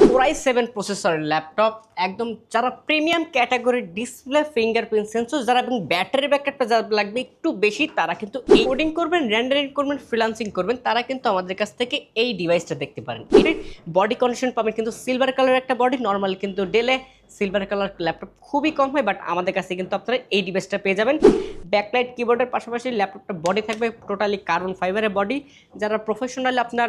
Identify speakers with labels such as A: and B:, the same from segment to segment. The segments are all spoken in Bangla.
A: কোরাই সেভেন প্রসেসরের ল্যাপটপ একদম যারা premium category display fingerprint sensor যারা এবং ব্যাটারি ব্যাকআপটা যারা লাগবে একটু বেশি, তারা কিন্তু কোডিং করবেন র্যান্ডারিং করবেন ফ্রিলান্সিং করবেন, তারা কিন্তু আমাদের কাছ থেকে এই ডিভাইসটা দেখতে পারেন। এটির বডি কন্ডিশন পাবেন কিন্তু সিলভার কালার একটা বডি নর্মাল কিন্তু ডেলে সিলভার কালার ল্যাপটপ খুবই কম হয় বাট আমাদের কাছে কিন্তু আপনারা এই ডিভাইসটা পেয়ে যাবেন। ব্যাকলাইট কিবোর্ডের পাশাপাশি ল্যাপটপটা বডি থাকবে টোটালি কার্বন ফাইবারের বডি যারা প্রফেশনালি আপনার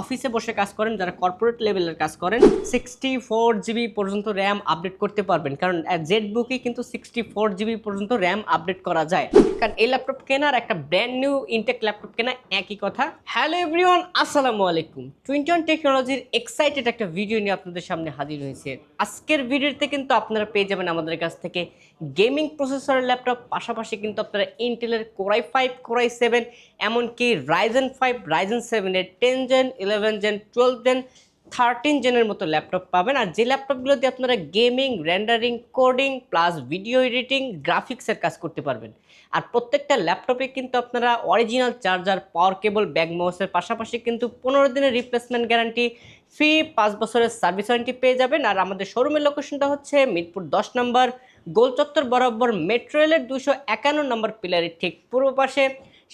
A: অফিসে বসে কাজ করেন, যারা কর্পোরেট লেভেলের কাজ করেন সিক্সটি ফোর জিবি পর্যন্ত র্যাম আপডেট করতে পারবেন। কারণ জেড বুকে কিন্তু সিক্সটি ফোর জিবি পর্যন্ত র্যাম আপডেট করা যায়। কারণ, এই ল্যাপটপ কেনার একটা ব্র্যান্ড নিউ ইনটেক ল্যাপটপ কেনা একই কথা। হ্যালো এভরিওয়ান আসসালামু আলাইকুম। টোয়েন্টি ওয়ান টেকনোলজির এক্সাইটেড একটা ভিডিও নিয়ে আপনাদের সামনে হাজির হয়েছে। আজকের ভিডিওতে কিন্তু আপনারা পেয়ে যাবেন আমাদের কাছ থেকে গেমিং প্রসেসরের ল্যাপটপ পাশাপাশি কিন্তু আপনারা ইন্টেলের core i five core i seven এমনকি রাইজেন ফাইভ রাইজেন সেভেনের ten gen eleven gen twelve gen thirteen জেনের মতো ল্যাপটপ পাবেন। আর যে ল্যাপটপগুলো দিয়ে আপনারা gaming rendering coding plus video editing গ্রাফিক্সের কাজ করতে পারবেন। আর প্রত্যেকটা ল্যাপটপে কিন্তু আপনারা original charger power cable bag মাউসের পাশাপাশি কিন্তু পনেরো দিনের রিপ্লেসমেন্ট গ্যারান্টি ফ্রি পাঁচ বছরের সার্ভিস ওয়ারেন্টি পেয়ে যাবেন। আর আমাদের শোরুমের লোকেশনটা হচ্ছে মিরপুর দশ নম্বর গোল চত্বর বরাবর মেট্রো রেলের দুশো একান্ন নম্বর পিলারের ঠিক পূর্ব পাশে,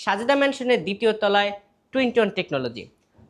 A: সাজেদা ম্যানশনের দ্বিতীয় তলায় twenty one technology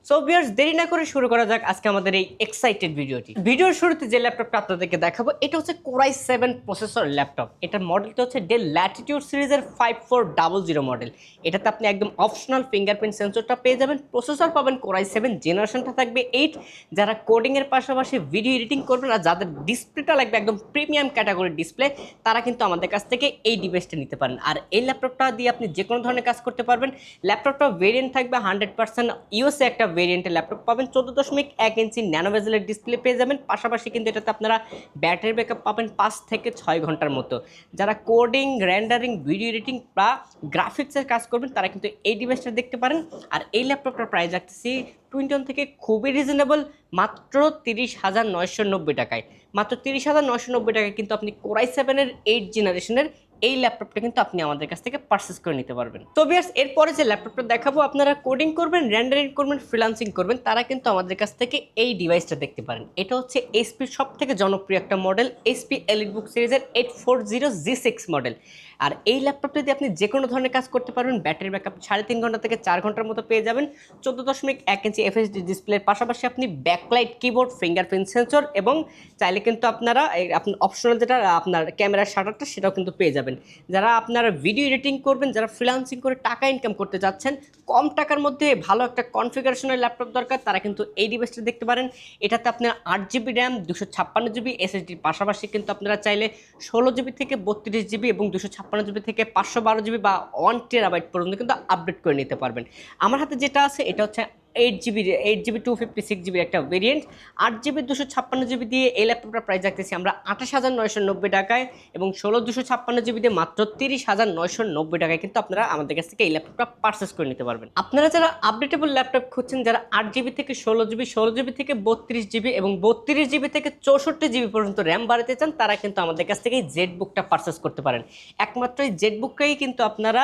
A: so viewers দেরি না করে শুরু করা যাক আজকে আমাদের এই এক্সাইটেড ভিডিওটি। ভিডিওর শুরুতে যে ল্যাপটপটা আপনাদেরকে দেখাবো, এটা হচ্ছে কোরাই সেভেন প্রসেসর ল্যাপটপ এটার মডেলটা হচ্ছে ডেল ল্যাটিটিউড সিরিজের five four double zero model এটাতে আপনি একদম অপশনাল ফিঙ্গারপ্রিন্ট সেন্সরটা পেয়ে যাবেন প্রসেসর পাবেন কোরাই সেভেন জেনারেশনটা থাকবে এইট যারা কোডিংয়ের পাশাপাশি ভিডিও এডিটিং করবেন আর যাদের ডিসপ্লেটা লাগবে একদম প্রিমিয়াম ক্যাটাগরির ডিসপ্লে তারা কিন্তু আমাদের কাছ থেকে এই ডিভাইসটা নিতে পারেন। আর এই ল্যাপটপটা দিয়ে আপনি যে কোনো ধরনের কাজ করতে পারবেন। ল্যাপটপটা ভেরিয়েন্ট থাকবে হান্ড্রেড পার্সেন্ট ইউএসএ একটা ভেরিয়েন্টের ল্যাপটপ পাবেন। চোদ্দ দশমিক এক ইঞ্চি ন্যানো ভেজেলের ডিসপ্লে পেয়ে যাবেন। পাশাপাশি কিন্তু এটাতে আপনারা ব্যাটারি ব্যাকআপ পাবেন পাঁচ থেকে ছয় ঘণ্টার মতো। যারা কোডিং র্যান্ডারিং ভিডিও এডিটিং বা গ্রাফিক্সের কাজ করবেন, তারা কিন্তু এই ডিভাইসটা দেখতে পারেন। আর এই ল্যাপটপটার প্রাইস রাখতেছি টুইন্টন থেকে খুবই রিজনেবল মাত্র তিরিশ হাজার নয়শো নব্বই টাকায়। মাত্র তিরিশ হাজার নয়শো নব্বই টাকায় কিন্তু আপনি কোরাই সেভেনের এইট জেনারেশনের এই ল্যাপটপটা কিন্তু আপনি আমাদের কাছ থেকে পারচেস করে নিতে পারবেন। তো বিয়ার্স এরপরে যে ল্যাপটপটা দেখাবো, আপনারা কোডিং করবেন র্যান্ডারিং করবেন ফ্রিলান্সিং করবেন, তারা কিন্তু আমাদের কাছ থেকে এই ডিভাইসটা দেখতে পারেন। এটা হচ্ছে এইচপির সব থেকে জনপ্রিয় একটা মডেল এইচপি এলিট বুক সিরিজের eight four zero G six model আর এই ল্যাপটপটা দিয়ে আপনি যে কোনো ধরনের কাজ করতে পারবেন, ব্যাটারি ব্যাকআপ সাড়ে তিন ঘণ্টা থেকে চার ঘণ্টার মতো পেয়ে যাবেন, চোদ্দ দশমিক এক ইঞ্চি এফএসডি ডিসপ্লের পাশাপাশি আপনি ব্যাকলাইট কিবোর্ড ফিঙ্গারপ্রিন্ট সেন্সর এবং চাইলে কিন্তু আপনারা আপনার অপশনাল যেটা, আপনার ক্যামেরার শাটারটা সেটাও কিন্তু পেয়ে যাবেন। যারা আপনারা ভিডিও এডিটিং করবেন, যারা ফ্রিলান্সিং করে টাকা ইনকাম করতে যাচ্ছেন কম টাকার মধ্যে ভালো একটা কনফিগারেশনের ল্যাপটপ দরকার, তারা কিন্তু এই ডিভাইসটা দেখতে পারেন। এটাতে আপনার আট জিবি র্যাম দুশো ছাপ্পান্ন জিবি এসএসডির পাশাপাশি কিন্তু আপনারা চাইলে ষোলো জিবি থেকে বত্রিশ জিবি এবং দুশো ছাপ্পান্ন জিবি থেকে পাঁচশো বারো জিবি বা ওয়ান টেরাবাইট পর্যন্ত কিন্তু আপডেট করে নিতে পারবেন। আমার হাতে যেটা আছে, এটা হচ্ছে eight GB eight GB two fifty six GB একটা ভেরিয়েন্ট আট জিবি দুশো ছাপ্পান্ন জিবি দিয়ে এই ল্যাপটপটার প্রাইস রাখতেছি আমরা আঠাশ হাজার নয়শো নব্বই টাকায় এবং ষোলো, দুশো ছাপ্পান্ন জিবি দিয়ে মাত্র তিরিশ হাজার নয়শো নব্বই টাকায় কিন্তু আপনারা আমাদের কাছ থেকে এই ল্যাপটপটা পারচেস করে নিতে পারবেন। আপনারা যারা আপডেটেবল ল্যাপটপ খুঁজছেন, যারা আট জিবি থেকে ষোলো জিবি ষোলো জিবি থেকে বত্রিশ জিবি এবং বত্রিশ জিবি থেকে চৌষট্টি জিবি পর্যন্ত র্যাম বাড়াতে চান, তারা কিন্তু আমাদের কাছ থেকে জেড বুকটা পারচেস করতে পারেন। একমাত্র এই জেড বুকটাই কিন্তু আপনারা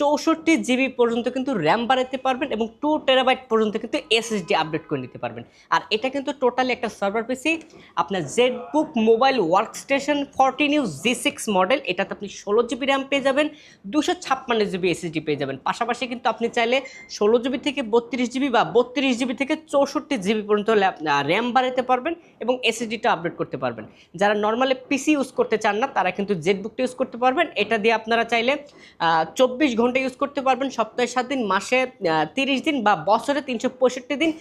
A: চৌষট্টি জিবি পর্যন্ত কিন্তু র্যাম বাড়াতে পারবেন এবং টু টেরাবাইট পর্যন্ত কিন্তু এসএসডি আপডেট করে নিতে পারবেন। আর এটা কিন্তু টোটালি একটা সার্ভার পিসি আপনার Z book mobile work station fourteen U G six model এটাতে আপনি ষোলো জিবি র্যাম পেয়ে যাবেন, দুশো ছাপ্পান্ন জিবি এসএসডি পেয়ে যাবেন। পাশাপাশি কিন্তু আপনি চাইলে ষোলো জিবি থেকে বত্রিশ জিবি বা বত্রিশ জিবি থেকে চৌষট্টি জিবি পর্যন্ত র্যাম বাড়াতে পারবেন এবং এসএসডিটা আপডেট করতে পারবেন। যারা নর্মালি পিসি ইউজ করতে চান না, তারা কিন্তু জেড বুকটা ইউজ করতে পারবেন। এটা দিয়ে আপনারা চাইলে চব্বিশ ঘণ্টা ইউজ করতে পারবেন, সপ্তাহে সাত দিন, মাসে তিরিশ দিন বা বছরে তিনশো পঁয়ষট্টি দিন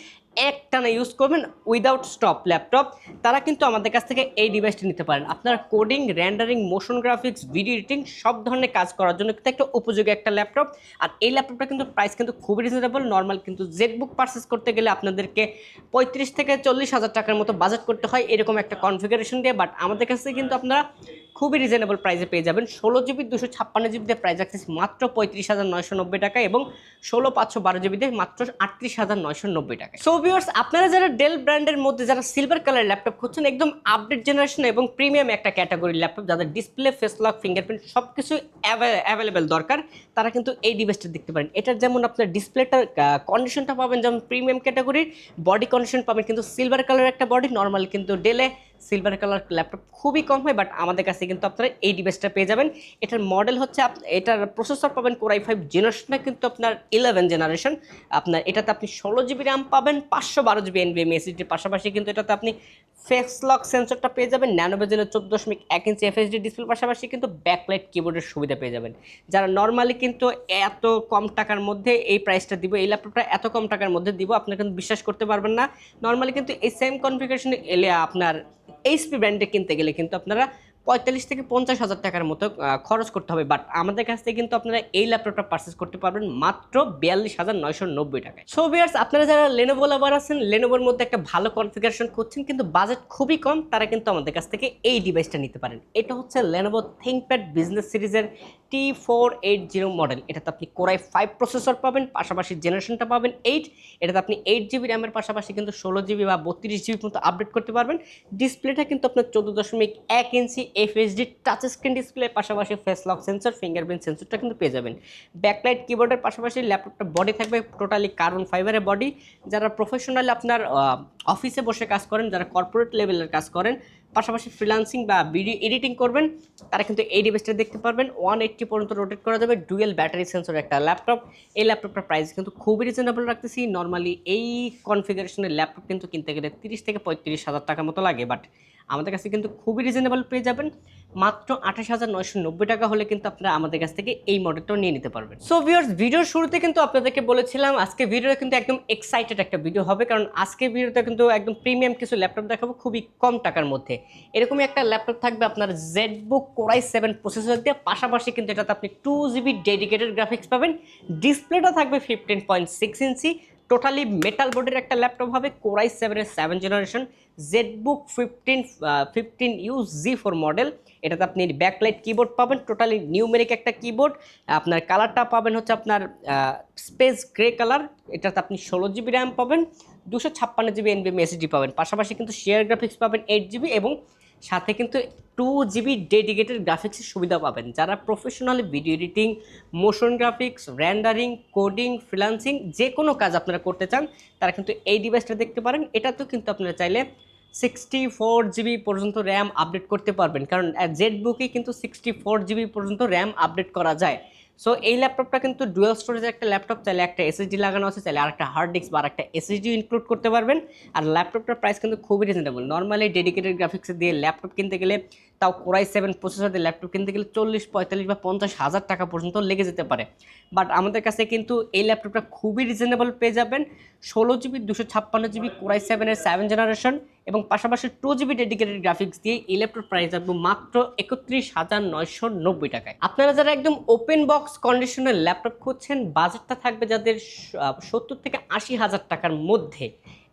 A: একটানা ইউজ করবেন উইদাউট স্টপ ল্যাপটপ তারা কিন্তু আমাদের কাছ থেকে এই ডিভাইসটি নিতে পারেন। আপনার coding rendering motion graphics video editing সব ধরনের কাজ করার জন্য কিন্তু একটা উপযোগী একটা ল্যাপটপ আর এই ল্যাপটপটা কিন্তু প্রাইস কিন্তু খুবই রিজনেবল নর্মাল কিন্তু জেড বুক পারচেস করতে গেলে আপনাদেরকে পঁয়ত্রিশ থেকে চল্লিশ হাজার টাকার মতো বাজেট করতে হয়, এরকম একটা কনফিগারেশন দিয়ে। বাট আমাদের কাছ কিন্তু আপনারা খুবই রিজনেবল প্রাইসে পেয়ে যাবেন। ষোলো জিবি দুশো ছাপ্পান্ন জিবিতে প্রাইস রাখতেছি মাত্র পঁয়ত্রিশ হাজার নয়শো নব্বই টাকা এবং ষোলো পাঁচশো বারো জিবিতে মাত্র আটত্রিশ হাজার নয়শো নব্বই টাকা। সো ভিওর্স আপনারা যারা ডেল ব্র্যান্ডের মধ্যে, যারা সিলভার কালার ল্যাপটপ খুঁজছেন, একদম আপডেট জেনারেশন এবং প্রিমিয়াম একটা ক্যাটাগরি ল্যাপটপ যাদের ডিসপ্লে ফেস লক ফিঙ্গারপ্রিন্ট সব কিছু অ্যাভেলেবেল দরকার, তারা কিন্তু এই ডিভাইসটা দেখতে পারেন। এটার যেমন আপনার ডিসপ্লেটার কন্ডিশনটা পাবেন যেমন প্রিমিয়াম ক্যাটাগরির বডি কন্ডিশন পাবেন কিন্তু সিলভার কালার একটা বডি নর্মাল কিন্তু ডেলে সিলভার কালার ল্যাপটপ খুবই কম হয় বাট আমাদের কাছে কিন্তু আপনারা এই ডিভাইসটা পেয়ে যাবেন। এটার মডেল হচ্ছে এটার প্রসেসর পাবেন কোরাই ফাইভ জেনারেশনটা কিন্তু আপনার ইলেভেন জেনারেশন আপনার এটাতে আপনি ষোলো জিবি র্যাম পাবেন, পাঁচশো বারো জিবি এন এনবিএম এসিডির পাশাপাশি কিন্তু এটাতে আপনি ফেক্স লক সেন্সরটা পেয়ে যাবেন ন্যানো বেজেলের চোদ্দ দশমিক এক ইঞ্চি এফএসডি ডিসপ্লের পাশাপাশি কিন্তু ব্যাকলাইট কিবোর্ডের সুবিধা পেয়ে যাবেন। যারা নর্মালি কিন্তু এত কম টাকার মধ্যে এই প্রাইসটা দিব, এই ল্যাপটপটা এত কম টাকার মধ্যে দিব আপনি কিন্তু বিশ্বাস করতে পারবেন না। নর্মালি কিন্তু এই সেম কনফিগারেশনে এলে আপনার এইচপি ব্র্যান্ডে কিনতে গেলে কিন্তু আপনারা পঁয়তাল্লিশ থেকে পঞ্চাশ হাজার টাকার মতো খরচ করতে হবে। বাট আমাদের কাছ থেকে কিন্তু আপনারা এই ল্যাপটপটা পারচেস করতে পারবেন মাত্র বিয়াল্লিশ হাজার নয়শো নব্বই টাকায়। সো বিয়ার্স আপনারা যারা লেনোভো লাভার আছেন লেনোভোর মধ্যে একটা ভালো কনফিগারেশন করছেন কিন্তু বাজেট খুবই কম, তারা কিন্তু আমাদের কাছ থেকে এই ডিভাইসটা নিতে পারেন। এটা হচ্ছে লেনোভো থিঙ্কপ্যাড বিজনেস সিরিজের T four eight zero model এটাতে আপনি কোরাই ফাইভ প্রসেসর পাবেন, পাশাপাশি জেনারেশনটা পাবেন এইট এটাতে আপনি এইট জিবি র্যামের পাশাপাশি কিন্তু ষোলো জিবি বা বত্রিশ জিবি মতো আপডেট করতে পারবেন। ডিসপ্লেটা কিন্তু আপনার চোদ্দ দশমিক এক inch FHD touch screen display পাশাপাশি ফেস লক সেন্সর ফিঙ্গারপ্রিন্ট সেন্সরটা কিন্তু পেয়ে যাবেন। ব্যাকলাইট কিবোর্ডের পাশাপাশি ল্যাপটপটা বডি থাকবে টোটালি কার্বন ফাইবারের বডি যারা প্রফেশনালি আপনার অফিসে বসে কাজ করেন, যারা কর্পোরেট লেভেলের কাজ করেন, পাশাপাশি ফ্রিলান্সিং বা ভিডিও এডিটিং করবেন, তারা কিন্তু এই ডিভাইসটা দেখতে পারবেন। ওয়ান এইট্টি পর্যন্ত রোটেট করা যাবে ডুয়েল ব্যাটারি সেন্সর একটা ল্যাপটপ এই ল্যাপটপটার প্রাইস কিন্তু খুবই রিজনেবল রাখতেছি। নর্মালি এই কনফিগারেশনের ল্যাপটপ কিন্তু কিনতে গেলে তিরিশ থেকে পঁয়ত্রিশ হাজার টাকার মতো লাগে বাট আমাদের কাছে কিন্তু খুবই রিজনেবল পেয়ে যাবেন। মাত্র আঠাশ হাজার নয়শো নব্বই টাকা হলে কিন্তু আপনারা আমাদের কাছ থেকে এই মডেলটাও নিয়ে নিতে পারবেন। সো ভিউয়ার্স ভিডিওর শুরুতে কিন্তু আপনাদেরকে বলেছিলাম, আজকে ভিডিওটা কিন্তু একদম এক্সাইটেড একটা ভিডিও হবে, কারণ আজকে ভিডিওতে কিন্তু একদম প্রিমিয়াম কিছু ল্যাপটপ দেখাবো খুবই কম টাকার মধ্যে। এরকমই একটা ল্যাপটপ থাকবে আপনার Z book core i seven processor দিয়ে, পাশাপাশি কিন্তু এটাতে আপনি টু জিবি ডেডিকেটেড গ্রাফিক্স পাবেন। ডিসপ্লেটা থাকবে ফিফটিন পয়েন্ট সিক্স ইঞ্চি টোটালি মেটাল বোর্ডের একটা ল্যাপটপ হবে কোরাই সেভেনের seven generation Z book fifteen fifteen U G four model এটাতে আপনি ব্যাকলাইট কিবোর্ড পাবেন টোটালি নিউমেরিক একটা কিবোর্ড আপনার কালারটা পাবেন হচ্ছে আপনার স্পেস গ্রে কালার এটাতে আপনি ষোলো জিবি র্যাম পাবেন, দুশো ছাপ্পান্ন জিবি এনবিএম এসএসডি পাবেন। পাশাপাশি কিন্তু শেয়ার গ্রাফিক্স পাবেন এইট জিবি এবং সাথে কিন্তু টু জিবি ডেডিকেটেড গ্রাফিক্সের সুবিধা পাবেন। যারা professionally video editing motion graphics rendering coding freelancing যে কোনো কাজ আপনারা করতে চান, তারা কিন্তু এই ডিভাইসটা দেখতে পারেন। এটাতেও কিন্তু আপনারা চাইলে সিক্সটি ফোর জিবি পর্যন্ত র্যাম আপডেট করতে পারবেন। কারণ জেড বুকে কিন্তু সিক্সটি ফোর জিবি পর্যন্ত র্যাম আপডেট করা যায়। সো এই ল্যাপটপটা কিন্তু ডুয়েল স্টোরেজের একটা ল্যাপটপ চাইলে একটা এসএসডি লাগানো আছে, চাইলে আরেকটা হার্ড ডিস্ক বা একটা এসএসডি ইনক্লুড করতে পারবেন। আর ল্যাপটপটার প্রাইস কিন্তু খুবই রিজনেবল নর্মালি ডেডিকেটেড গ্রাফিক্স দিয়ে ল্যাপটপ কিনতে গেলে তাও কোরাই সেভেন প্রসেসর দিয়ে ল্যাপটপ কিনতে গেলে চল্লিশ, পঁয়তাল্লিশ বা পঞ্চাশ হাজার টাকা পর্যন্ত লেগে যেতে পারে। বাট আমাদের কাছে কিন্তু এই ল্যাপটপটা খুবই রিজনেবল পেয়ে যাবেন। ষোলো জিবি দুশো ছাপ্পান্ন জিবি কোরাই সেভেনের সেভেন জেনারেশন এবং পাশাপাশি টু জিবি ডেডিকেটেড গ্রাফিক্স দিয়ে এই ল্যাপটপ প্রাইস আসবে মাত্র একত্রিশ হাজার নয়শো নব্বই টাকায়। আপনারা যারা একদম ওপেন বক্স কন্ডিশনের ল্যাপটপ খুঁজছেন বাজেটটা থাকবে যাদের সত্তর থেকে আশি হাজার টাকার মধ্যে।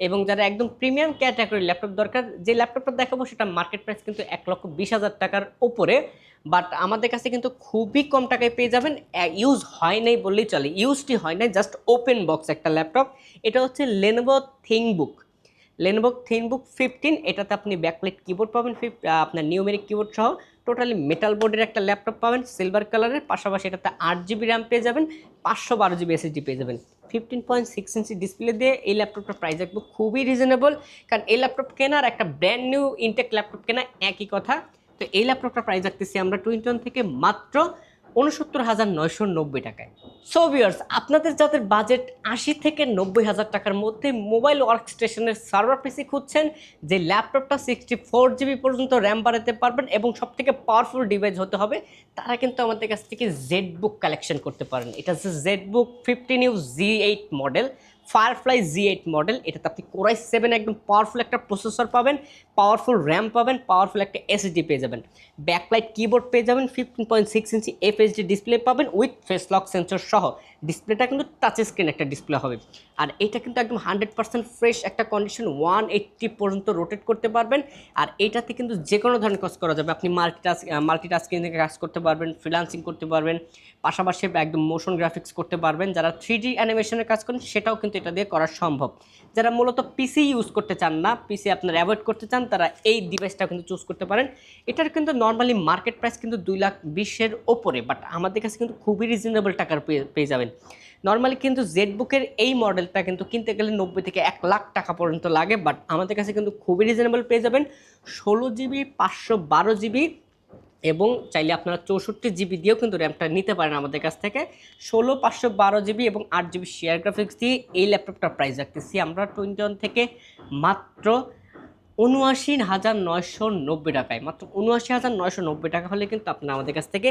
A: এবং যারা একদম প্রিমিয়াম ক্যাটাগরির ল্যাপটপ দরকার, যে ল্যাপটপটা দেখাবো সেটা মার্কেট প্রাইস কিন্তু এক লক্ষ বিশ হাজার টাকার ওপরে বাট আমাদের কাছে কিন্তু খুবই কম টাকায় পেয়ে যাবেন। ইউজ হয় নাই বললেই চলে ইউজটি হয় নাই জাস্ট ওপেন বক্স একটা ল্যাপটপ এটা হচ্ছে Lenovo ThinkBook Lenovo ThinkBook fifteen এটাতে আপনি ব্যাকলাইট কিবোর্ড পাবেন আপনার নিউমেরিক কিবোর্ড সহ টোটালি মেটাল বোর্ডের একটা ল্যাপটপ পাবেন সিলভার কালারের পাশাপাশি এটাতে আট জিবি র্যাম পেয়ে যাবেন, পাঁচশো বারো জিবি এসএসডি পেয়ে যাবেন। ফিফটিন পয়েন্ট সিক্স ইঞ্চি ডিসপ্লে দিয়ে এই ল্যাপটপটা প্রাইস রাখব খুবই রিজনেবল কারণ এই ল্যাপটপ কেনার একটা ব্র্যান্ড নিউ ইনটেক ল্যাপটপ কেনা একই কথা। তো এই ল্যাপটপটা প্রাইস রাখতেছি আমরা টুইন্টন থেকে মাত্র উনসত্তর হাজার নয়শো নব্বই টাকায়। সো ভিউয়ার্স আপনাদের যাদের বাজেট আশি থেকে নব্বই হাজার টাকার মধ্যে মোবাইল ওয়ার্ক স্টেশনের সার্ভার পিসি খুঁজছেন, যে ল্যাপটপটা সিক্সটি ফোর জিবি পর্যন্ত র্যাম বাড়াতে পারবেন এবং সব থেকে পাওয়ারফুল ডিভাইস হতে হবে, তারা কিন্তু আমাদের কাছ থেকে জেড বুক কালেকশন করতে পারেন। এটা হচ্ছে Z book fifteen U G eight model Firefly G eight model এটাতে আপনি কোরাই সেভেন একদম পাওয়ারফুল একটা প্রসেসর পাবেন পাওয়ারফুল র্যাম পাবেন পাওয়ারফুল একটা এসএসডি পেয়ে যাবেন। ব্যাকলাইট কিবোর্ড পেয়ে যাবেন ফিফটিন পয়েন্ট সিক্স ইঞ্চি এফএসডি ডিসপ্লে পাবেন উইথ ফেস লক সেন্সর সহ। ডিসপ্লেটা কিন্তু টাচ স্ক্রিন একটা ডিসপ্লে হবে। আর এটা কিন্তু একদম হান্ড্রেড পার্সেন্ট ফ্রেশ একটা কন্ডিশন ওয়ান এইট্টি পর্যন্ত রোটেট করতে পারবেন। আর এইটাতে কিন্তু যে কোনো ধরনের কাজ করা যাবে। আপনি মাল্টিটাস্ক মাল্টিটাস্কিং থেকে কাজ করতে পারবেন ফ্রিলান্সিং করতে পারবেন, পাশাপাশি একদম মোশন গ্রাফিক্স করতে পারবেন। যারা থ্রি ডি অ্যানিমেশনের কাজ করেন, সেটাও কিন্তু এটা দিয়ে করা সম্ভব। যারা মূলত পিসি ইউজ করতে চান না পিসি আপনার অ্যাভয়েড করতে চান, তারা এই ডিভাইসটা কিন্তু চুজ করতে পারেন। এটার কিন্তু নর্মালি মার্কেট প্রাইস কিন্তু দুই লাখ বিশের ওপরে বাট আমাদের কাছে কিন্তু খুবই রিজনেবল টাকার পেয়ে যাবেন। নর্মালি কিন্তু জেড বুকের এই মডেলটা কিন্তু কিনতে গেলে নব্বই থেকে এক লাখ টাকা পর্যন্ত লাগে বাট আমাদের কাছে কিন্তু খুবই রিজনেবল পেয়ে যাবেন। ষোলো জিবি পাঁচশো বারো জিবি এবং চাইলে আপনারা চৌষট্টি জিবি দিয়েও কিন্তু র্যামটা নিতে পারেন আমাদের কাছ থেকে। ষোলো, পাঁচশো বারো জিবি এবং আট জিবি শেয়ার গ্রাফিক্স দিয়ে এই ল্যাপটপটার প্রাইস রাখতেছি। আমরা টোয়েন্টি ওয়ান থেকে মাত্র উনআশি হাজার নয়শো নব্বই টাকায়। মাত্র উনআশি হাজার নয়শো নব্বই টাকা হলে কিন্তু আপনারা আমাদের কাছ থেকে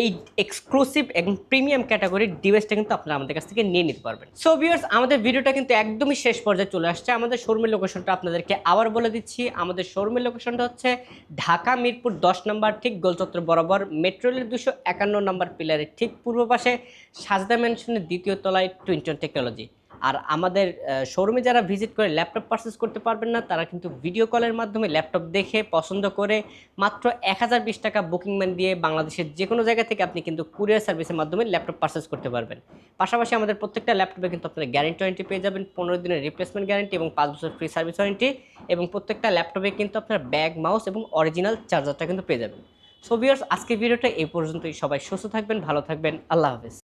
A: এই এক্সক্লুসিভ এবং প্রিমিয়াম ক্যাটাগরির ডিভাইসটা কিন্তু আপনারা আমাদের কাছ থেকে নিয়ে নিতে পারবেন। সো ভিউয়ার্স আমাদের ভিডিওটা কিন্তু একদমই শেষ পর্যায়ে চলে আসছে। আমাদের শোরুমের লোকেশনটা আপনাদেরকে আবার বলে দিচ্ছি। আমাদের শোরুমের লোকেশনটা হচ্ছে ঢাকা মিরপুর দশ নম্বর ঠিক গোলচত্র বরাবর মেট্রোলের দুশো একান্ন নম্বর পিলারের ঠিক পূর্ব পাশে সাজদা ম্যানশনের দ্বিতীয় তলায় টুইন্টন টেকনোলজি আর আমাদের শোরুমে যারা ভিজিট করে ল্যাপটপ পারচেস করতে পারবেন না, তারা কিন্তু ভিডিও কলের মাধ্যমে ল্যাপটপ দেখে, পছন্দ করে মাত্র এক হাজার বিশ টাকা বুকিং ম্যান দিয়ে বাংলাদেশের যে কোনো জায়গা থেকে আপনি কিন্তু কুরিয়ার সার্ভিসের মাধ্যমে ল্যাপটপ পারচেস করতে পারবেন। পাশাপাশি আমাদের প্রত্যেকটা ল্যাপটপে কিন্তু আপনারা গ্যারেন্টি ওয়ারেন্টি পেয়ে যাবেন, পনেরো দিনের রিপ্লেসমেন্ট গ্যারেন্টি এবং পাঁচ বছর ফ্রি সার্ভিস ওয়ারেন্টি এবং প্রত্যেকটা ল্যাপটপে কিন্তু আপনার ব্যাগ মাউস এবং অরিজিনাল চার্জারটা কিন্তু পেয়ে যাবেন। সো আজকের ভিডিওটা এই পর্যন্তই। সবাই সুস্থ থাকবেন, ভালো থাকবেন। আল্লাহ হাফেজ।